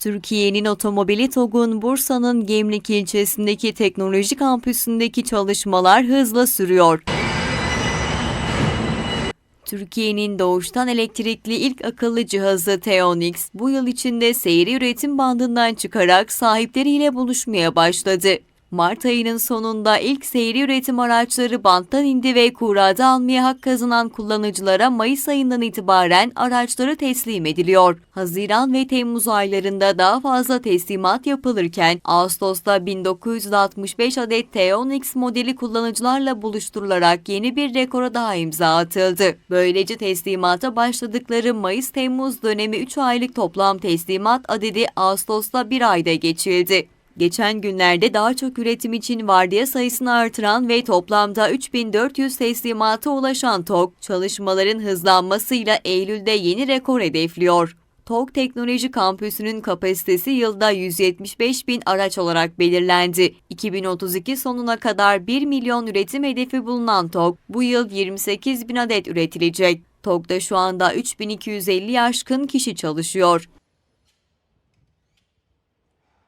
Türkiye'nin otomobili TOG'un Bursa'nın Gemlik ilçesindeki teknoloji kampüsündeki çalışmalar hızla sürüyor. Türkiye'nin doğuştan elektrikli ilk akıllı cihazı Teonix bu yıl içinde seyri üretim bandından çıkarak sahipleriyle buluşmaya başladı. Mart ayının sonunda ilk seyri üretim araçları banttan indi ve kurada almaya hak kazanan kullanıcılara Mayıs ayından itibaren araçları teslim ediliyor. Haziran ve Temmuz aylarında daha fazla teslimat yapılırken Ağustos'ta 1965 adet Teonix modeli kullanıcılarla buluşturularak yeni bir rekora daha imza atıldı. Böylece teslimata başladıkları Mayıs-Temmuz dönemi 3 aylık toplam teslimat adedi Ağustos'ta bir ayda geçildi. Geçen günlerde daha çok üretim için vardiya sayısını artıran ve toplamda 3400 teslimata ulaşan TOG, çalışmaların hızlanmasıyla Eylül'de yeni rekor hedefliyor. TOG Teknoloji Kampüsü'nün kapasitesi yılda 175 bin araç olarak belirlendi. 2032 sonuna kadar 1 milyon üretim hedefi bulunan TOG, bu yıl 28 bin adet üretilecek. TOG'da şu anda 3250 aşkın kişi çalışıyor.